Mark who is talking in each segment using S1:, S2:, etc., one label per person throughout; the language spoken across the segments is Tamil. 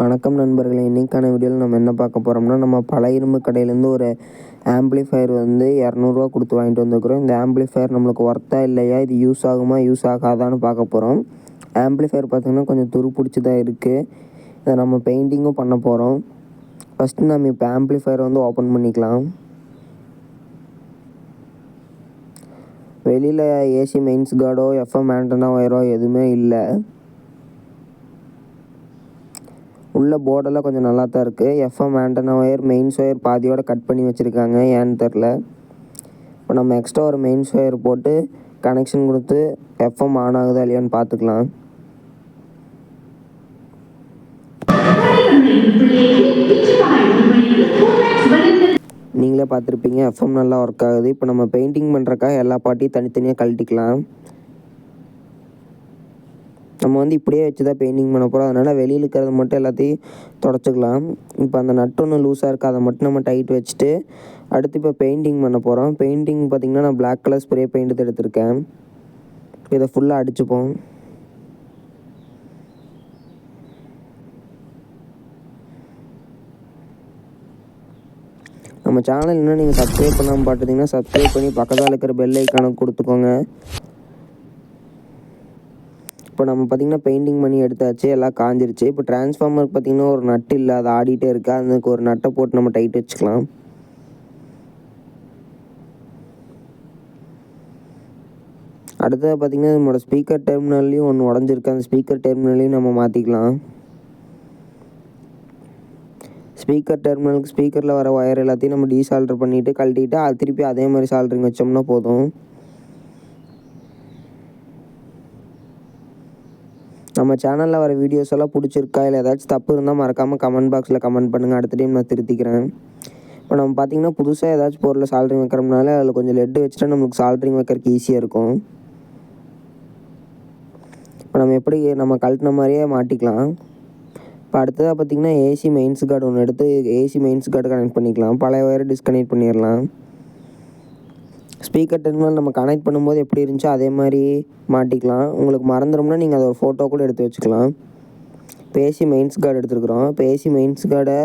S1: வணக்கம் நண்பர்களே. இன்றைக்கான வீடியோவில் நம்ம என்ன பார்க்க போகிறோம்னா நம்ம பல இரும்பு கடையிலேருந்து ஒரு ஆம்பிளிஃபயர் வந்து இரநூறுவா கொடுத்து வாங்கிட்டு வந்துருக்குறோம். இந்த ஆம்பிளிஃபயர் நம்மளுக்கு ஒர்த்தா இல்லையா இது யூஸ் ஆகுமா யூஸ் ஆகாதான்னு பார்க்க போகிறோம் ஆம்பிளிஃபயர் பார்த்திங்கன்னா கொஞ்சம் துரு பிடிச்சி தான் இருக்குது இதை நம்ம பெயிண்டிங்கும் பண்ண போகிறோம் ஃபஸ்ட்டு நம்ம இப்போ ஆம்பிளிஃபயர் வந்து ஓப்பன் பண்ணிக்கலாம். வெளியில் ஏசி மெயின்ஸ் கார்டோ எஃப்எம் ஆண்டனா ஒயரோ எதுவுமே இல்லை. உள்ள போர்டெல்லாம் கொஞ்சம் நல்லா தான் இருக்குது FM antenna wire mains wire பாதியோட cut பண்ணி வச்சுருக்காங்க. ஏன்னு தெரில இப்போ நம்ம எக்ஸ்ட்ரா ஒரு மெயின்ஸ் ஒயர் போட்டு கனெக்ஷன் கொடுத்து எஃப்எம் ஆன் ஆகுதா இல்லையான்னு பார்த்துக்கலாம். நீங்களே பார்த்துருப்பீங்க எஃப்எம் நல்லா ஒர்க் ஆகுது. இப்போ நம்ம பெயிண்டிங் பண்ணுறக்கா எல்லா பாட்டியும் தனித்தனியாக கழட்டிக்கலாம். நம்ம வந்து இப்படியே வச்சு தான் பெயிண்டிங் பண்ண போகிறோம் அதனால் வெளியில் இருக்கிறத மட்டும் எல்லாத்தையும் தொடச்சிக்கலாம். இப்போ அந்த நட்டு ஒன்று லூஸாக இருக்குது அதை மட்டும் நம்ம டைட் வச்சுட்டு அடுத்து இப்போ பெயிண்டிங் பண்ண போகிறோம் பெயிண்டிங் பார்த்திங்கன்னா நான் பிளாக் கலர் ஸ்ப்ரே பெயிண்ட் எடுத்திருக்கேன். இதை ஃபுல்லாக அடிச்சுப்போம். நம்ம சேனல் இன்னும் நீங்கள் சப்ஸ்கிரைப் பண்ணாமல் பார்த்துட்டிங்கன்னா சப்ஸ்கிரைப் பண்ணி பக்கத்தில் இருக்கிற பெல் ஐக்கானை கொடுத்துக்கோங்க. இப்போ நம்ம பார்த்திங்கன்னா பெயிண்டிங் பண்ணி எடுத்தாச்சு எல்லாம் காஞ்சிருச்சு. இப்போ டிரான்ஸ்ஃபார்மருக்கு பார்த்திங்கன்னா ஒரு நட்டு இல்லை அது ஆடிட்டே இருக்கா. அதுக்கு ஒரு நட்டை போட்டு நம்ம டைட் வச்சுக்கலாம். அடுத்தது பார்த்திங்கன்னா நம்மளோட ஸ்பீக்கர் டெர்மினல்லையும் ஒன்று உடஞ்சிருக்கு. அந்த ஸ்பீக்கர் டெர்மினல்லையும் நம்ம மாற்றிக்கலாம் ஸ்பீக்கர் டெர்மினலுக்கு ஸ்பீக்கரில் வர ஒயர் எல்லாத்தையும் நம்ம டீசால்டர் பண்ணிவிட்டு கழட்டிட்டு அது திருப்பி அதே மாதிரி சால்ட்ரிங் வச்சோம்னா போதும். நம்ம சேனலில் வர வீடியோஸ் எல்லாம் பிடிச்சிருக்கா? இல்லை ஏதாச்சும் தப்பு இருந்தால் மறக்காமல் கமெண்ட் பாக்ஸில் கமெண்ட் பண்ணுங்கள் அடுத்த டைம் நான் திருத்திக்கிறேன். இப்போ நம்ம பார்த்திங்கன்னா புதுசாக ஏதாச்சும் பொருளில் சால்ட்ரிங் வைக்கிறோம்னால அதில் கொஞ்சம் லெட்டு வச்சுட்டா நம்மளுக்கு சால்ட்ரிங் வைக்கிறதுக்கு ஈஸியாக இருக்கும். இப்போ நம்ம எப்படி நம்ம கழட்டின மாதிரியே மாட்டிக்கலாம். இப்போ அடுத்ததாக பார்த்திங்கன்னா ஏசி மெயின்ஸ் கார்டு ஒன்று எடுத்து ஏசி மெயின்ஸ் கார்டு கனெக்ட் பண்ணிக்கலாம். பழைய ஒயரை டிஸ்கனெக்ட் பண்ணிடலாம். ஸ்பீக்கர் டெர்மினல் நம்ம கனெக்ட் பண்ணும்போது எப்படி இருந்துச்சோ அதே மாதிரி மாட்டிக்கலாம். உங்களுக்கு மறந்துடும்னா நீங்கள் அதை ஒரு ஃபோட்டோ கூட எடுத்து வச்சுக்கலாம். பேசி மெயின்ஸ் கார்டு எடுத்துருக்குறோம். பேசி மெயின்ஸ் கார்டை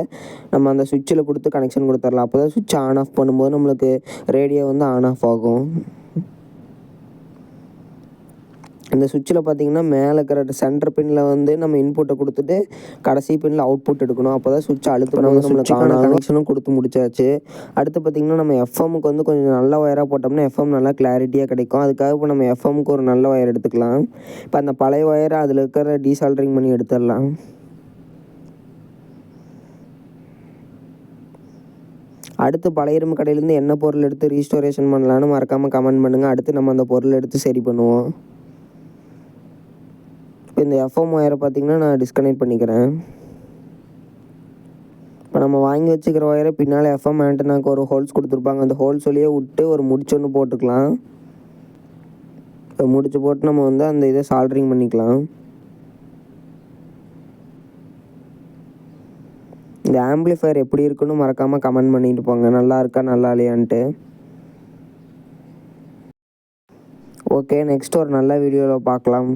S1: நம்ம அந்த சுவிட்சில் கொடுத்து கனெக்ஷன் கொடுத்துர்லாம் அப்போ தான் சுவிட்ச் ஆன் ஆஃப் பண்ணும்போது நம்மளுக்கு ரேடியோ வந்து ஆன் ஆஃப் ஆகும். இந்த சுவிட்சில் பார்த்தீங்கன்னா மேலே இருக்கிற சென்டர் பின்னில் வந்து நம்ம இன்புட்டை கொடுத்துட்டு கடைசி பின்னில் அவுட்புட் எடுக்கணும். அப்போ தான் சுவிட்ச் அழுத்தணும். நம்மளுக்கு ஆன கனெக்ஷனும் கொடுத்து முடிச்சாச்சு. அடுத்து பார்த்திங்கன்னா நம்ம எஃப்எம்முக்கு வந்து கொஞ்சம் நல்ல ஒயராக போட்டோம்னா எஃப்எம் நல்லா கிளாரிட்டியாக கிடைக்கும். அதுக்காக இப்போ நம்ம எஃப்எம்க்கு ஒரு நல்ல ஒயர் எடுத்துக்கலாம். இப்போ அந்த பழைய ஒயரை அதில் இருக்கிற டீசால்ட்ரிங் பண்ணி எடுத்துடலாம். அடுத்து பழைய இரும்பு கடையிலேருந்து என்ன பொருள் எடுத்து ரீஸ்டோரேஷன் பண்ணலான்னு மறக்காமல் கமெண்ட் பண்ணுங்கள் அடுத்து நம்ம அந்த பொருள் எடுத்து சரி பண்ணுவோம். இப்போ இந்த எஃப்எம் ஒயரை பார்த்திங்கன்னா நான் டிஸ்கனெக்ட் பண்ணிக்கிறேன். இப்போ நம்ம வாங்கி வச்சுக்கிற ஒயரை பின்னால் எஃப்எம் ஆண்டனாக்கு ஒரு ஹோல்ஸ் கொடுத்துருப்பாங்க. அந்த ஹோல்ஸ் வழியே விட்டு ஒரு முடிச்சு ஒன்று போட்டுக்கலாம். இப்போ முடிச்சு போட்டு நம்ம வந்து அந்த இதை சால்ட்ரிங் பண்ணிக்கலாம். இந்த ஆம்பிளிஃபயர் எப்படி இருக்குன்னு மறக்காமல் கமெண்ட் பண்ணிட்டு போங்க. நல்லா இருக்கா நல்லா இல்லையான்ட்டு. ஓகே நெக்ஸ்ட் ஒரு நல்ல வீடியோவில் பார்க்கலாம்